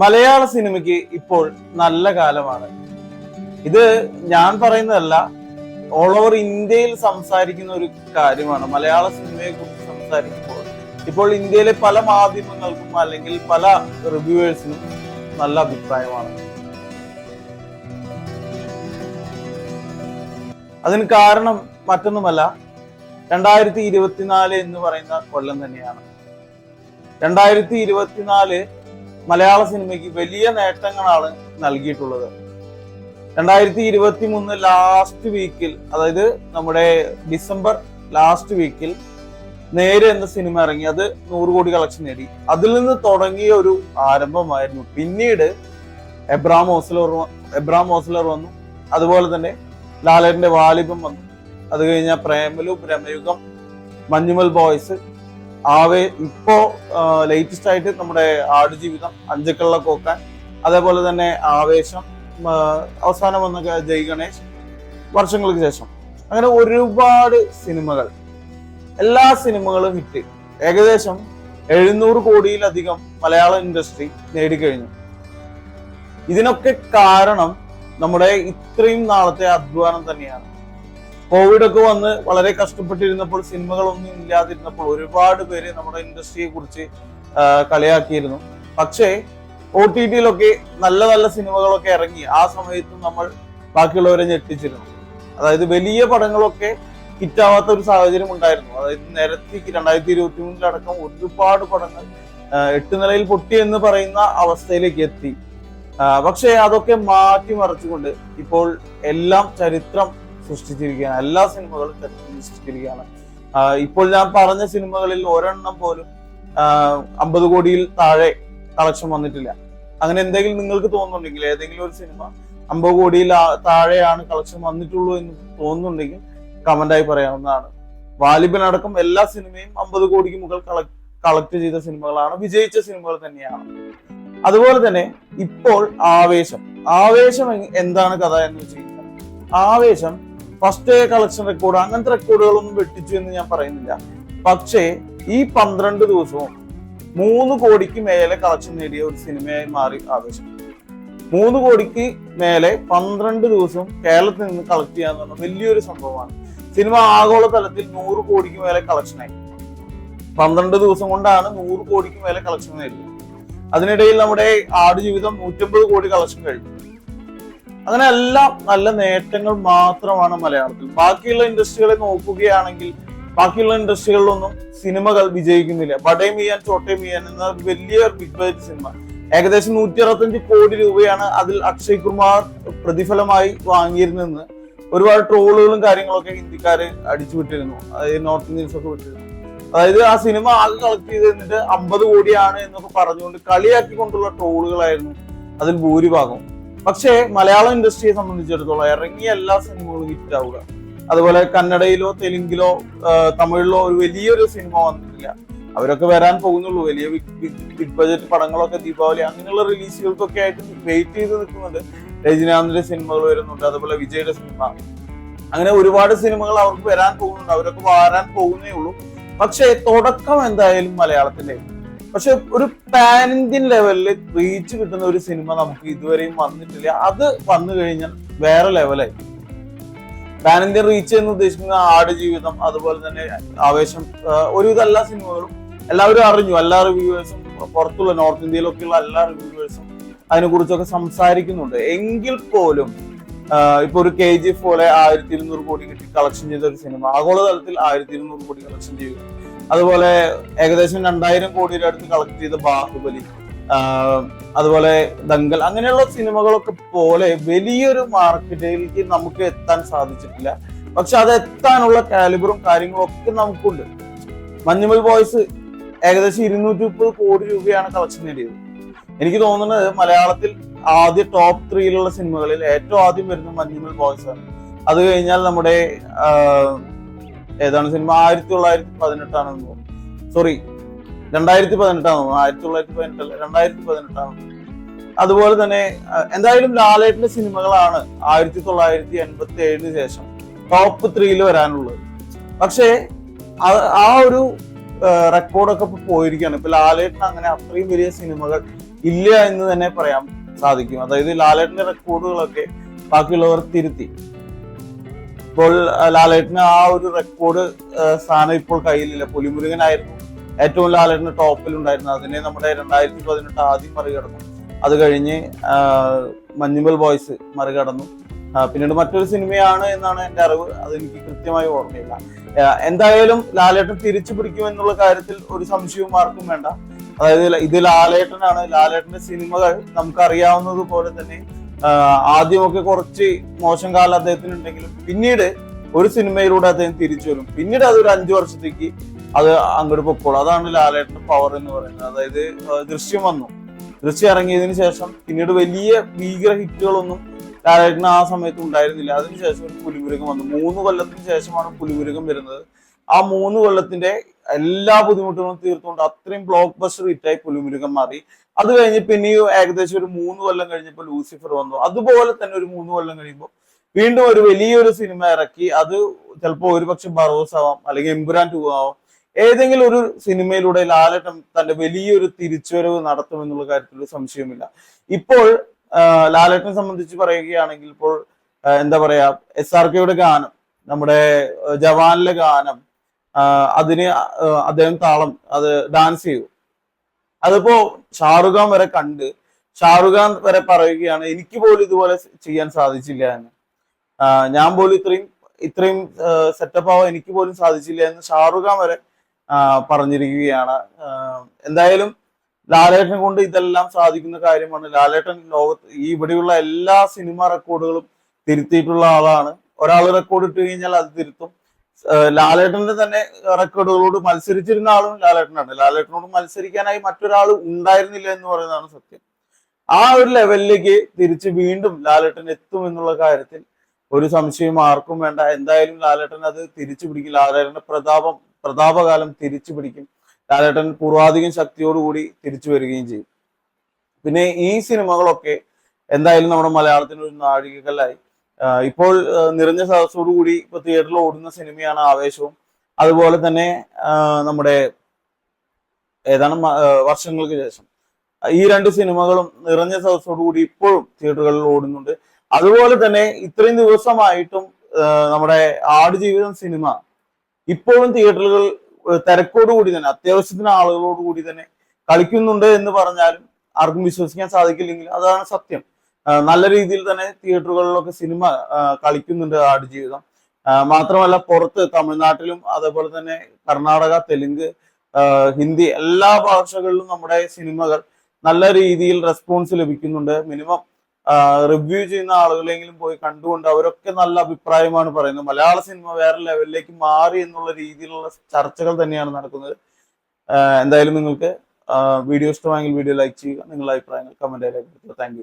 മലയാള സിനിമയ്ക്ക് ഇപ്പോൾ നല്ല കാലമാണ്. ഇത് ഞാൻ പറയുന്നതല്ല ഓൾ ഓവർ ഇന്ത്യയിൽ സംസാരിക്കുന്ന ഒരു കാര്യമാണ്. മലയാള സിനിമയെ കുറിച്ച് സംസാരിക്കുമ്പോൾ ഇപ്പോൾ ഇന്ത്യയിലെ പല മാധ്യമങ്ങൾക്കും അല്ലെങ്കിൽ പല റിവ്യൂവേഴ്സിനും നല്ല അഭിപ്രായമാണ്. അതിന് കാരണം മറ്റൊന്നുമല്ല രണ്ടായിരത്തി ഇരുപത്തിനാല് എന്ന് പറയുന്ന കൊല്ലം തന്നെയാണ്. രണ്ടായിരത്തി ഇരുപത്തിനാല് മലയാള സിനിമയ്ക്ക് വലിയ നേട്ടങ്ങളാണ് നൽകിയിട്ടുള്ളത്. രണ്ടായിരത്തി ഇരുപത്തി മൂന്ന് ലാസ്റ്റ് വീക്കിൽ അതായത് നമ്മുടെ ഡിസംബർ ലാസ്റ്റ് വീക്കിൽ നേരെ എന്ന സിനിമ ഇറങ്ങി. അത് നൂറ് കോടി കളക്ഷൻ നേടി. അതിൽ നിന്ന് തുടങ്ങിയ ഒരു ആരംഭമായിരുന്നു. പിന്നീട് എബ്രാം ഓസ്ലർ എബ്രാം ഓസ്ലർ വന്നു. അതുപോലെ തന്നെ ലാലേട്ടന്റെ വാലിബം വന്നു. അത് കഴിഞ്ഞാൽ പ്രേമലു പ്രേമയുഗം മഞ്ഞുമൽ ബോയ്സ് ആവേ ഇപ്പോ ലേറ്റസ്റ്റ് ആയിട്ട് നമ്മുടെ ആടുജീവിതം അഞ്ചക്കള്ള കോക്കാൻ അതേപോലെ തന്നെ ആവേശം അവസാനം വന്ന ജയ് ഗണേഷ് വർഷങ്ങൾക്ക് ശേഷം. അങ്ങനെ ഒരുപാട് സിനിമകൾ. എല്ലാ സിനിമകളും ഹിറ്റ്. ഏകദേശം എഴുന്നൂറ് കോടിയിലധികം മലയാള ഇൻഡസ്ട്രി നേടിക്കഴിഞ്ഞു. ഇതിനൊക്കെ കാരണം നമ്മുടെ ഇത്രയും നാളത്തെ അധ്വാനം തന്നെയാണ്. കോവിഡ് ഒക്കെ വന്ന് വളരെ കഷ്ടപ്പെട്ടിരുന്നപ്പോൾ സിനിമകളൊന്നും ഇല്ലാതിരുന്നപ്പോൾ ഒരുപാട് പേര് നമ്മുടെ ഇൻഡസ്ട്രിയെ കുറിച്ച് കളിയാക്കിയിരുന്നു. പക്ഷേ ഒ ടി ടിയിലൊക്കെ നല്ല നല്ല സിനിമകളൊക്കെ ഇറങ്ങി ആ സമയത്തും നമ്മൾ ബാക്കിയുള്ളവരെ ഞെട്ടിച്ചിരുന്നു. അതായത് വലിയ പടങ്ങളൊക്കെ ഹിറ്റാവാത്ത ഒരു സാഹചര്യം ഉണ്ടായിരുന്നു. അതായത് നിരത്തി രണ്ടായിരത്തി ഇരുപത്തി മൂന്നിലടക്കം ഒരുപാട് പടങ്ങൾ എട്ട് നിലയിൽ പൊട്ടി എന്ന് പറയുന്ന അവസ്ഥയിലേക്ക് എത്തി. പക്ഷേ അതൊക്കെ മാറ്റിമറിച്ചുകൊണ്ട് ഇപ്പോൾ എല്ലാം ചരിത്രം സൃഷ്ടിച്ചിരിക്കുകയാണ്. എല്ലാ സിനിമകളും ചരിത്രം സൃഷ്ടിച്ചിരിക്കുകയാണ്. ഇപ്പോൾ ഞാൻ പറഞ്ഞ സിനിമകളിൽ ഒരെണ്ണം പോലും അമ്പത് കോടിയിൽ താഴെ കളക്ഷൻ വന്നിട്ടില്ല. അങ്ങനെ എന്തെങ്കിലും നിങ്ങൾക്ക് തോന്നുന്നുണ്ടെങ്കിൽ ഏതെങ്കിലും ഒരു സിനിമ അമ്പത് കോടിയിൽ താഴെയാണ് കളക്ഷൻ വന്നിട്ടുള്ളൂ എന്ന് തോന്നുന്നുണ്ടെങ്കിൽ കമന്റായി പറയാവുന്നതാണ്. വാലിബനടക്കം എല്ലാ സിനിമയും അമ്പത് കോടിക്ക് മുകൾ കളക്ട് ചെയ്ത സിനിമകളാണ് വിജയിച്ച സിനിമകൾ തന്നെയാണ്. അതുപോലെ തന്നെ ഇപ്പോൾ ആവേശം. ആവേശം എന്താണ് കഥ എന്ന് വെച്ച് കഴിഞ്ഞാൽ ആവേശം ഫസ്റ്റ് ഡേ കളക്ഷൻ റെക്കോർഡ് അങ്ങനത്തെ റെക്കോർഡുകളൊന്നും വെട്ടിച്ചു എന്ന് ഞാൻ പറയുന്നില്ല. പക്ഷേ ഈ പന്ത്രണ്ട് ദിവസവും മൂന്ന് കോടിക്ക് മേലെ കളക്ഷൻ നേടിയ ഒരു സിനിമയായി മാറി ആവേശം. മൂന്ന് കോടിക്ക് മേലെ പന്ത്രണ്ട് ദിവസവും കേരളത്തിൽ നിന്ന് കളക്ട് ചെയ്യാന്ന് പറഞ്ഞ വലിയൊരു സംഭവമാണ്. സിനിമ ആഗോള തലത്തിൽ നൂറ് കോടിക്ക് മേലെ കളക്ഷനായി പന്ത്രണ്ട് ദിവസം കൊണ്ടാണ് നൂറ് കോടിക്ക് മേലെ കളക്ഷൻ നേടിയത്. അതിനിടയിൽ നമ്മുടെ ആടുജീവിതം നൂറ്റമ്പത് കോടി കളക്ഷൻ കഴിഞ്ഞു. അങ്ങനെ എല്ലാം നല്ല നേട്ടങ്ങൾ മാത്രമാണ് മലയാളത്തിൽ. ബാക്കിയുള്ള ഇൻഡസ്ട്രികളെ നോക്കുകയാണെങ്കിൽ ബാക്കിയുള്ള ഇൻഡസ്ട്രികളിലൊന്നും സിനിമകൾ വിജയിക്കുന്നില്ല. ബഡേ മിയാൻ ചോട്ടെ മിയാൻ എന്ന വലിയ ബിഗ് ബജറ്റ് സിനിമ ഏകദേശം നൂറ്റി അറുപത്തഞ്ച് കോടി രൂപയാണ് അതിൽ അക്ഷയ് കുമാർ പ്രതിഫലമായി വാങ്ങിയിരുന്നെന്ന് ഒരുപാട് ട്രോളുകളും കാര്യങ്ങളൊക്കെ ഹിന്ദിക്കാര് അടിച്ചുവിട്ടിരുന്നു. അതായത് നോർത്ത് ഇന്ത്യൻസ് ഒക്കെ വിട്ടിരുന്നു. അതായത് ആ സിനിമ ആകെ കളക്ട് ചെയ്ത് എന്നിട്ട് അമ്പത് കോടിയാണ് എന്നൊക്കെ പറഞ്ഞുകൊണ്ട് കളിയാക്കിക്കൊണ്ടുള്ള ട്രോളുകളായിരുന്നു അതിൽ ഭൂരിഭാഗം പക്ഷേ മലയാളം ഇൻഡസ്ട്രിയെ സംബന്ധിച്ചിടത്തോളം ഇറങ്ങിയ എല്ലാ സിനിമകളും ഹിറ്റ് ആവുക. അതുപോലെ കന്നഡയിലോ തെലുങ്കിലോ തമിഴിലോ ഒരു വലിയൊരു സിനിമ വന്നിട്ടില്ല. അവരൊക്കെ വരാൻ പോകുന്നുള്ളൂ. വലിയ ബിഗ് ബജറ്റ് പടങ്ങളൊക്കെ ദീപാവലി അങ്ങനെയുള്ള റിലീസുകൾക്കൊക്കെ ആയിട്ട് വെയിറ്റ് ചെയ്ത് നിൽക്കുന്നുണ്ട്. രജനീകാന്തിന്റെ സിനിമകൾ വരുന്നുണ്ട്. അതുപോലെ വിജയുടെ സിനിമ. അങ്ങനെ ഒരുപാട് സിനിമകൾ അവർക്ക് വരാൻ പോകുന്നുണ്ട്. അവരൊക്കെ വരാൻ പോകുന്നേ ഉള്ളൂ. പക്ഷേ തുടക്കം എന്തായാലും മലയാളത്തിന്റെ പക്ഷെ ഒരു പാൻ ഇന്ത്യൻ ലെവലിൽ റീച്ച് കിട്ടുന്ന ഒരു സിനിമ നമുക്ക് ഇതുവരെയും വന്നിട്ടില്ല. അത് വന്നു കഴിഞ്ഞാൽ വേറെ ലെവലായി പാൻ ഇന്ത്യൻ റീച്ച് എന്ന് ഉദ്ദേശിക്കുന്ന ആടുജീവിതം അതുപോലെ തന്നെ ആവേശം ഒരുവിധ എല്ലാ സിനിമകളും എല്ലാവരും അറിഞ്ഞു. എല്ലാ റിവ്യൂവേഴ്സും പുറത്തുള്ള നോർത്ത് ഇന്ത്യയിലൊക്കെയുള്ള എല്ലാ റിവ്യൂവേഴ്സും അതിനെക്കുറിച്ചൊക്കെ സംസാരിക്കുന്നുണ്ട്. എങ്കിൽ പോലും ഇപ്പൊ ഒരു കെ ജി എഫ് പോലെ ആയിരത്തി ഇരുന്നൂറ് കോടി കിട്ടി കളക്ഷൻ ചെയ്ത ഒരു സിനിമ ആഗോളതലത്തിൽ ആയിരത്തി ഇരുന്നൂറ് കോടി കളക്ഷൻ ചെയ്തു. അതുപോലെ ഏകദേശം രണ്ടായിരം കോടിയുടെ അടുത്ത് കളക്ട് ചെയ്ത ബാഹുബലി അതുപോലെ ദങ്കൽ അങ്ങനെയുള്ള സിനിമകളൊക്കെ പോലെ വലിയൊരു മാർക്കറ്റിലേക്ക് നമുക്ക് എത്താൻ സാധിച്ചിട്ടില്ല. പക്ഷെ അത് എത്താനുള്ള കാലിബറും കാര്യങ്ങളും ഒക്കെ നമുക്കുണ്ട്. മഞ്ഞുമൽ ബോയ്സ് ഏകദേശം ഇരുന്നൂറ്റി മുപ്പത് കോടി രൂപയാണ് കളക്ഷൻ നേടിയത്. എനിക്ക് തോന്നുന്നത് മലയാളത്തിൽ ആദ്യ ടോപ്പ് ത്രീയിലുള്ള സിനിമകളിൽ ഏറ്റവും ആദ്യം വരുന്ന മഞ്ഞുമൽ ബോയ്സ് ആണ്. അത് കഴിഞ്ഞാൽ നമ്മുടെ ഏതാണ് സിനിമ? ആയിരത്തി തൊള്ളായിരത്തി പതിനെട്ടാണെന്ന് തോന്നുന്നു. സോറി രണ്ടായിരത്തി പതിനെട്ടാണ് തോന്നുന്നു. ആയിരത്തി തൊള്ളായിരത്തി പതിനെട്ടല്ല രണ്ടായിരത്തി പതിനെട്ടാണ് അതുപോലെ തന്നെ എന്തായാലും ലാലേട്ടന്റെ സിനിമകളാണ് ആയിരത്തി തൊള്ളായിരത്തി എൺപത്തി ഏഴിന് ശേഷം ടോപ്പ് ത്രീയിൽ വരാനുള്ളത്. പക്ഷേ ആ- ഒരു റെക്കോർഡൊക്കെ ഇപ്പൊ പോയിരിക്കുകയാണ്. ഇപ്പൊ ലാലേട്ടൻ അങ്ങനെ അത്രയും വലിയ സിനിമകൾ ഇല്ല എന്ന് തന്നെ പറയാം സാധിക്കും. അതായത് ലാലേട്ടന്റെ റെക്കോർഡുകളൊക്കെ ബാക്കിയുള്ളവർ തിരുത്തി. ഇപ്പോൾ ലാലേട്ടന് ആ ഒരു റെക്കോർഡ് സ്ഥാനം ഇപ്പോൾ കയ്യിലില്ല. പുലിമുരുകനായിരുന്നു. ഏറ്റവും ലാലേട്ടന് ടോപ്പിൽ ഉണ്ടായിരുന്നു അതിനെ നമ്മുടെ രണ്ടായിരത്തി പതിനെട്ട് ആദ്യം മറികടന്നു. അത് കഴിഞ്ഞ് മഞ്ഞുമൽ ബോയ്സ് മറികടന്നു. പിന്നീട് മറ്റൊരു സിനിമയാണ് എന്നാണ് എന്റെ അറിവ്. അതെനിക്ക് കൃത്യമായി ഓർമ്മയില്ല. എന്തായാലും ലാലേട്ടൻ തിരിച്ചു പിടിക്കുമെന്നുള്ള കാര്യത്തിൽ ഒരു സംശയവും ആർക്കും വേണ്ട. അതായത് ഇത് ലാലേട്ടനാണ്. ലാലേട്ടന്റെ സിനിമകൾ നമുക്ക് അറിയാവുന്നത് പോലെ തന്നെ ആദ്യമൊക്കെ കുറച്ച് മോശം കാലം അദ്ദേഹത്തിന് ഉണ്ടെങ്കിലും പിന്നീട് ഒരു സിനിമയിലൂടെ അദ്ദേഹം തിരിച്ചു വരും. പിന്നീട് അതൊരു അഞ്ചു വർഷത്തേക്ക് അത് അങ്ങോട്ട് പൊക്കോളും. അതാണ് ലാലേട്ടൻ പവർ എന്ന് പറയുന്നത്. അതായത് ദൃശ്യം വന്നു. ദൃശ്യം ഇറങ്ങിയതിന് ശേഷം പിന്നീട് വലിയ ഭീകര ഹിറ്റുകളൊന്നും ലാലേട്ടന് ആ സമയത്ത് ഉണ്ടായിരുന്നില്ല. അതിനുശേഷം ഒരു പുലിമുരുകം വന്നു. മൂന്ന് കൊല്ലത്തിന് ശേഷമാണ് പുലിമുരുകം വരുന്നത്. ആ മൂന്ന് കൊല്ലത്തിന്റെ എല്ലാ ബുദ്ധിമുട്ടുകളും തീർത്തുകൊണ്ട് അത്രയും ബ്ലോക്ക് ബസ്റ്റർ ഹിറ്റായി പുലിമുരുകം മാറി. അത് കഴിഞ്ഞ് പിന്നെയും ഏകദേശം ഒരു മൂന്ന് കൊല്ലം കഴിഞ്ഞപ്പോൾ ലൂസിഫർ വന്നു. അതുപോലെ തന്നെ ഒരു മൂന്ന് കൊല്ലം കഴിയുമ്പോൾ വീണ്ടും ഒരു വലിയൊരു സിനിമ ഇറക്കി. അത് ചിലപ്പോൾ ഒരുപക്ഷെ ബറോസ് ആവാം അല്ലെങ്കിൽ എമ്പുരാൻ ടു ആവാം. ഏതെങ്കിലും ഒരു സിനിമയിലൂടെ ലാലട്ടൻ തന്റെ വലിയൊരു തിരിച്ചുവരവ് നടത്തുമെന്നുള്ള കാര്യത്തിൽ സംശയമില്ല ഇപ്പോൾ ലാലേട്ടനെ സംബന്ധിച്ച് പറയുകയാണെങ്കിൽ ഇപ്പോൾ എന്താ പറയാ എസ് ആർ കെയുടെ ഗാനം നമ്മുടെ ജവാനിലെ ഗാനം അതിന് അദ്ദേഹം താളം അത് ഡാൻസ് ചെയ്തു. അതിപ്പോ ഷാറുഖ് ഖാൻ വരെ കണ്ട് ഷാറുഖ് ഖാൻ വരെ പറയുകയാണ് എനിക്ക് പോലും ഇതുപോലെ ചെയ്യാൻ സാധിച്ചില്ല എന്ന്. ഞാൻ പോലും ഇത്രയും ഇത്രയും സെറ്റപ്പ് ആവാൻ എനിക്ക് പോലും സാധിച്ചില്ല എന്ന് ഷാറുഖ് ഖാൻ വരെ പറഞ്ഞിരിക്കുകയാണ്. എന്തായാലും ലാലേട്ടൻ കൊണ്ട് ഇതെല്ലാം സാധിക്കുന്ന കാര്യമാണ്. ലാലേട്ടൻ ലോകത്ത് ഈ ഇവിടെയുള്ള എല്ലാ സിനിമ റെക്കോർഡുകളും തിരുത്തിയിട്ടുള്ള ആളാണ്. ഒരാൾ റെക്കോർഡ് ഇട്ട് കഴിഞ്ഞാൽ അത് തിരുത്തും. ലാലേട്ടന്റെ തന്നെ റെക്കോർഡുകളോട് മത്സരിച്ചിരുന്ന ആളും ലാലേട്ടനാണ്. ലാലേട്ടനോട് മത്സരിക്കാനായി മറ്റൊരാൾ ഉണ്ടായിരുന്നില്ല എന്ന് പറയുന്നതാണ് സത്യം. ആ ഒരു ലെവലിലേക്ക് തിരിച്ച് വീണ്ടും ലാലേട്ടൻ എത്തും എന്നുള്ള കാര്യത്തിൽ ഒരു സംശയം ആർക്കും വേണ്ട. എന്തായാലും ലാലേട്ടൻ അത് തിരിച്ചു പിടിക്കും. ലാലേട്ടന്റെ പ്രതാപം പ്രതാപകാലം തിരിച്ചു പിടിക്കും. ലാലേട്ടൻ പൂർവാധികം ശക്തിയോടുകൂടി തിരിച്ചു വരികയും ചെയ്യും. പിന്നെ ഈ സിനിമകളൊക്കെ എന്തായാലും നമ്മുടെ മലയാളത്തിന് ഒരു നാഴികക്കല്ലായി. ഇപ്പോൾ നിറഞ്ഞ സദസ്സോടു കൂടി ഇപ്പൊ തിയേറ്ററിൽ ഓടുന്ന സിനിമയാണ് ആവേശവും. അതുപോലെ തന്നെ നമ്മുടെ ഏതാണ് വർഷങ്ങൾക്ക് ശേഷം. ഈ രണ്ട് സിനിമകളും നിറഞ്ഞ സദസ്സോടു കൂടി ഇപ്പോഴും തിയേറ്ററുകളിൽ ഓടുന്നുണ്ട്. അതുപോലെ തന്നെ ഇത്രയും ദിവസമായിട്ടും നമ്മുടെ ആടുജീവിതം സിനിമ ഇപ്പോഴും തിയേറ്ററുകൾ തിരക്കോടു തിരക്കോട് കൂടി തന്നെ അത്യാവശ്യത്തിന് ആളുകളോടുകൂടി തന്നെ കളിക്കുന്നുണ്ട് എന്ന് പറഞ്ഞാലും ആർക്കും വിശ്വസിക്കാൻ സാധിക്കില്ലെങ്കിൽ അതാണ് സത്യം. നല്ല രീതിയിൽ തന്നെ തിയേറ്ററുകളിലൊക്കെ സിനിമ കളിക്കുന്നുണ്ട് ആടുജീവിതം മാത്രമല്ല പുറത്ത് തമിഴ്നാട്ടിലും അതേപോലെ തന്നെ കർണാടക തെലുങ്ക് ഹിന്ദി എല്ലാ ഭാഷകളിലും നമ്മുടെ സിനിമകൾ നല്ല രീതിയിൽ റെസ്പോൺസ് ലഭിക്കുന്നുണ്ട്. മിനിമം റിവ്യൂ ചെയ്യുന്ന ആളുകളെങ്കിലും പോയി കണ്ടുകൊണ്ട് അവരൊക്കെ നല്ല അഭിപ്രായമാണ് പറയുന്നത്. മലയാള സിനിമ വേറെ ലെവലിലേക്ക് മാറി എന്നുള്ള രീതിയിലുള്ള ചർച്ചകൾ തന്നെയാണ് നടക്കുന്നത്. എന്തായാലും നിങ്ങൾക്ക് വീഡിയോ ഇഷ്ടമായെങ്കിൽ വീഡിയോ ലൈക്ക് ചെയ്യുക. നിങ്ങളുടെ അഭിപ്രായങ്ങൾ കമന്റ് രേഖപ്പെടുത്തുക താങ്ക്